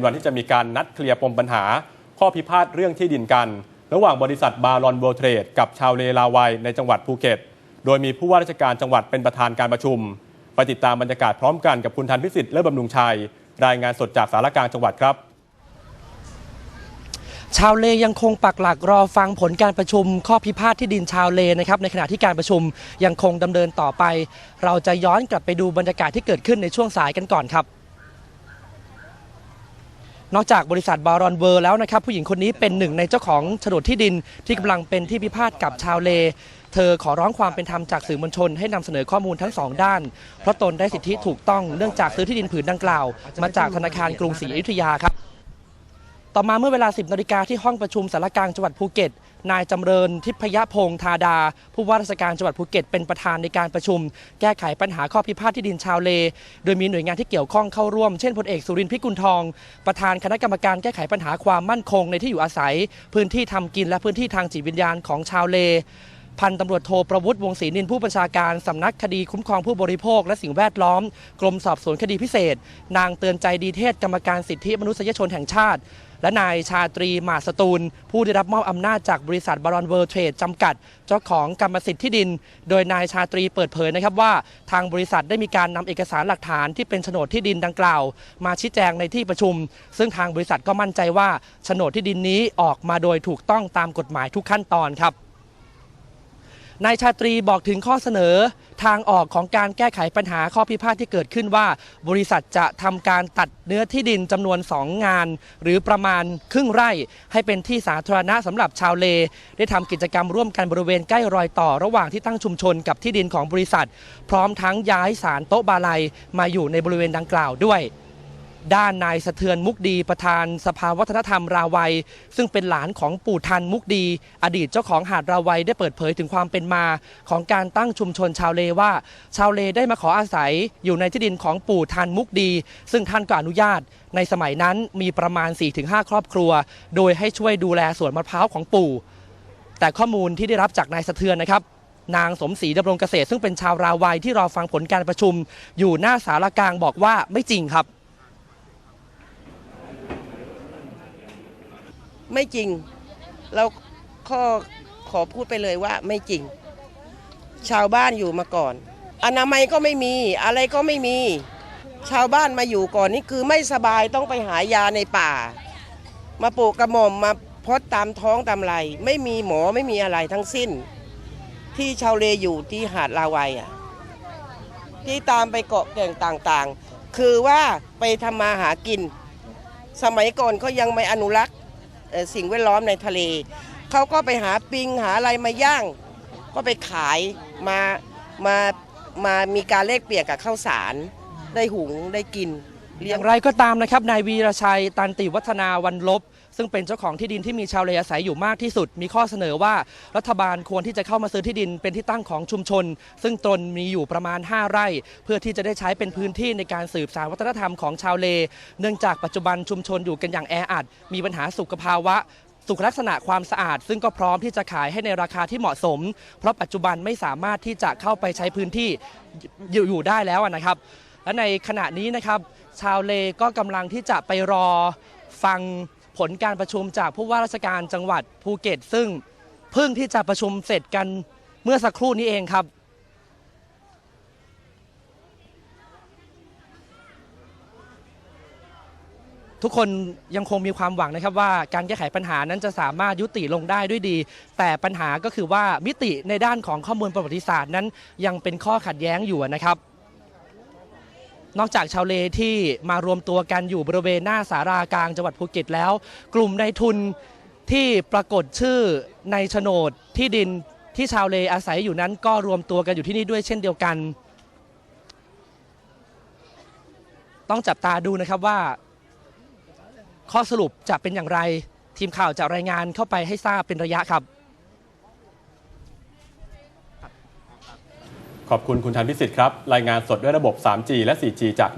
เป็นวันที่จะมีการนัดเคลียร์ปมปัญหา ข้อพิพาทเรื่องที่ดินกัน ระหว่างบริษัทบารอนเวลเทรดกับชาวเลลาวัยในจังหวัดภูเก็ต โดยมีผู้ว่าราชการจังหวัดเป็นประธานการประชุม ไปติดตามบรรยากาศพร้อมกันกับคุณธันพิสิทธิ์เลิศบำรุงชัย รายงานสดจากสารกลางจังหวัดครับชาวเลยังคงปักหลักรอฟังผลการประชุม ข้อพิพาทที่ดินชาวเลนะครับในขณะที่การประชุมยังคงดำเนินต่อไป เราจะย้อนกลับไปดูบรรยากาศที่เกิดขึ้นในช่วงสายกันก่อนครับ นอกจากบริษัทบารอนเวอร์แล้วนะครับผู้หญิงคนนี้เป็นหนึ่งในเจ้าของโฉนดที่ดินที่กำลังเป็นที่พิพาทกับชาวเล เธอขอร้องความเป็นธรรมจากสื่อมวลชนให้นำเสนอข้อมูลทั้งสองด้าน เพราะตนได้สิทธิถูกต้องเนื่องจากซื้อที่ดินผืนดังกล่าว มาจากธนาคารกรุงศรีอยุธยาครับ ต่อมาเมื่อเวลา 10นาฬิกาที่ห้องประชุมสารกลางจังหวัดภูเก็ต นายจำเริญทิพยพงษ์ธาดา ผู้ว่าราชการจังหวัดภูเก็ตเป็นประธานในการประชุม แก้ไขปัญหาข้อพิพาทที่ดินชาวเล โดยมีหน่วยงานที่เกี่ยวข้องเข้าร่วม เช่นพลเอกสุรินทร์พิกุลทอง ประธานคณะกรรมการแก้ไขปัญหาความมั่นคงในที่อยู่อาศัย พื้นที่ทำกินและพื้นที่ทางจิตวิญญาณของชาวเลพันตำรวจโทประวุฒิวงศรีนินผู้บัญชาการสำนักคดีคุ้มครองผู้บริโภค และสิ่งแวดล้อม กรมสอบสวนคดีพิเศษ นางเตือนใจดีเทศกรรมการสิทธิมนุษยชนแห่งชาติ และนายชาตรีหมาสตูล ผู้ได้รับมอบอำนาจจากบริษัทบารอนเวิร์เทรดจำกัด เจ้าของกรรมสิทธิ์ที่ดิน โดยนายชาตรีเปิดเผยนะครับว่า ทางบริษัทได้มีการนำเอกสารหลักฐานที่เป็นโฉนดที่ดินดังกล่าว มาชี้แจงในที่ประชุม ซึ่งทางบริษัทก็มั่นใจว่าโฉนดที่ดินนี้ออกมาโดยถูกต้องตามกฎหมายทุกขั้นตอนครับ นายชาตรีบอกถึงข้อเสนอทางออกของการแก้ไขปัญหาข้อพิพาทที่เกิดขึ้นว่า บริษัทจะทำการตัดเนื้อที่ดินจำนวน 2 งาน หรือประมาณครึ่งไร่ ให้เป็นที่สาธารณะสำหรับชาวเล ได้ทำกิจกรรมร่วมกันบริเวณใกล้รอยต่อระหว่างที่ตั้งชุมชนกับที่ดินของบริษัท พร้อมทั้งย้ายสารโต๊ะบาลัยมาอยู่ในบริเวณดังกล่าวด้วย ด้านนายสะเทือนมุกดีประธานสภาวัฒนธรรมราวัย ซึ่งเป็นหลานของปู่ทันมุกดี อดีตเจ้าของหาดราวัยได้เปิดเผยถึงความเป็นมา ของการตั้งชุมชนชาวเลว่า ชาวเลได้มาขออาศัยอยู่ในที่ดินของปู่ทันมุกดี ซึ่งท่านก็อนุญาต ในสมัยนั้นมีประมาณ 4-5 ครอบครัว โดยให้ช่วยดูแลสวนมะพร้าวของปู่ แต่ข้อมูลที่ได้รับจากนายสะเทือนนะครับนางสมศรีดำรงเกษตรซึ่งเป็นชาวราวัยที่รอฟังผลการประชุม อยู่หน้าสารกลางบอกว่าไม่จริงครับ ไม่จริง เราข้อขอพูดไปเลยว่าไม่จริง ชาวบ้านอยู่มาก่อน อนามัยก็ไม่มีอะไรก็ไม่มี ชาวบ้านมาอยู่ก่อนนี่คือไม่สบายต้องไปหายาในป่า มาปลูกกระหม่อมมาพดตามท้องตามไรไม่มีหมอไม่มีอะไรทั้งสิ้น ที่ชาวเลอยู่ที่หาดลาวัยอะที่ตามไปเกาะแก่งต่างๆ คือว่าไปทำมาหากิน สมัยก่อนเขายังไม่อนุรักษ์ สิ่งแวดล้อมในทะเล เขาก็ไปหาปิงหาอะไรมาย่าง ก็ไปขายมามามามีการเลขเปลี่ยนกับข้าวสารได้หุงได้กิน อย่างไรก็ตามนะครับนายวีรชัยตันติวัฒนาวันลบ ซึ่งเป็นเจ้าของที่ดินที่มีชาวเลอาศัยอยู่มากที่สุด มีข้อเสนอว่ารัฐบาลควรที่จะเข้ามาซื้อที่ดินเป็นที่ตั้งของชุมชน ซึ่งตนมีอยู่ประมาณ 5 ไร่ เพื่อที่จะได้ใช้เป็นพื้นที่ในการสืบสานวัฒนธรรมของชาวเล เนื่องจากปัจจุบันชุมชนอยู่กันอย่างแออัด มีปัญหาสุขภาวะสุขลักษณะความสะอาด ซึ่งก็พร้อมที่จะขายให้ในราคาที่เหมาะสม เพราะปัจจุบันไม่สามารถที่จะเข้าไปใช้พื้นที่อยู่ได้แล้วนะครับ และในขณะนี้นะครับ ชาวเลก็กำลังที่จะไปรอฟัง ผลการประชุมจากผู้ว่าราชการจังหวัดภูเก็ต ซึ่งเพิ่งที่จะประชุมเสร็จกันเมื่อสักครู่นี้เองครับ ทุกคนยังคงมีความหวังนะครับว่าการแก้ไขปัญหานั้นจะสามารถยุติลงได้ด้วยดี แต่ปัญหาก็คือว่ามิติในด้านของข้อมูลประวัติศาสตร์นั้นยังเป็นข้อขัดแย้งอยู่นะครับ นอกจากชาวเลที่มารวมตัวกันอยู่บริเวณหน้าสารากลางจังหวัดภูเก็ตแล้ว กลุ่มนายทุนที่ปรากฏชื่อในโฉนดที่ดินที่ชาวเลอาศัยอยู่นั้นก็รวมตัวกันอยู่ที่นี่ด้วยเช่นเดียวกัน ต้องจับตาดูนะครับว่า ข้อสรุปจะเป็นอย่างไร ทีมข่าวจะรายงานเข้าไปให้ทราบเป็นระยะครับ ขอบคุณคุณธันพิสิทธิ์ครับ รายงานสดด้วยระบบ 3G และ 4G จาก